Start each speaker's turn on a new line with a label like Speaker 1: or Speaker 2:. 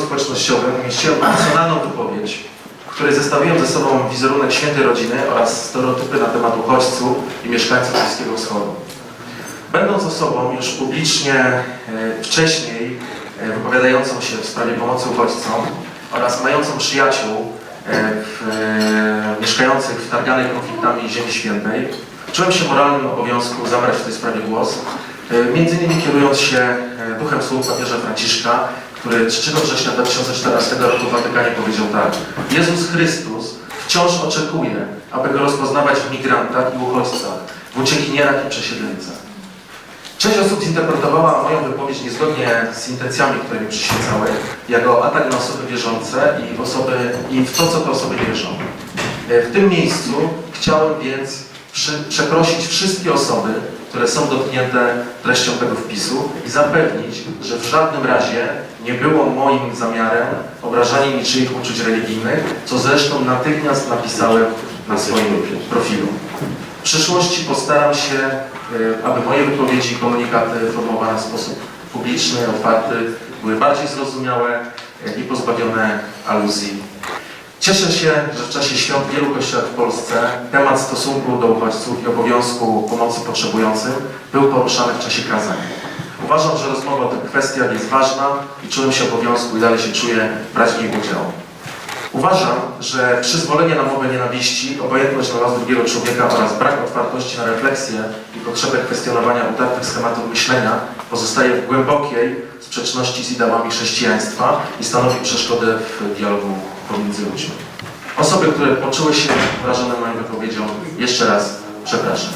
Speaker 1: społecznościowym umieściłem emocjonalną wypowiedź, w której zestawiłem ze sobą wizerunek świętej rodziny oraz stereotypy na temat uchodźców i mieszkańców Bliskiego Wschodu. Będąc osobą już publicznie e, wcześniej e, wypowiadającą się w sprawie pomocy uchodźcom oraz mającą przyjaciół e, w, mieszkających w targanej konfliktami Ziemi Świętej, czułem się moralnym obowiązku zabrać w tej sprawie głos, między innymi kierując się duchem słów papieża Franciszka, który 3 września 2014 roku w Watykanie powiedział tak. Jezus Chrystus wciąż oczekuje, aby go rozpoznawać w migrantach i uchodźcach, w uciekinierach i przesiedleńcach. Część osób zinterpretowała moją wypowiedź niezgodnie z intencjami, które mi przyświecały, jako atak na osoby wierzące i, osoby, i w to, co te osoby wierzą. E, W tym miejscu chciałem więc przeprosić wszystkie osoby, które są dotknięte treścią tego wpisu i zapewnić, że w żadnym razie nie było moim zamiarem obrażanie niczyich uczuć religijnych, co zresztą natychmiast napisałem na swoim profilu. W przyszłości postaram się, e, aby moje wypowiedzi i komunikaty formowane w sposób publiczny, otwarty były bardziej zrozumiałe i pozbawione aluzji. Cieszę się, że w czasie świąt wielu kościołach w Polsce temat stosunku do uchodźców i obowiązku pomocy potrzebującym był poruszany w czasie kazań. Uważam, że rozmowa o tych kwestiach jest ważna i czułem się obowiązku i dalej się czuję brać w niej udział. Uważam, że przyzwolenie na mowę nienawiści, obojętność na los drugiego człowieka oraz brak otwartości na refleksję i potrzebę kwestionowania utartych schematów myślenia pozostaje w głębokiej sprzeczności z ideałami chrześcijaństwa i stanowi przeszkodę w dialogu pomiędzy ludźmi. Osoby, które poczuły się wrażone moją wypowiedzią, jeszcze raz przepraszam.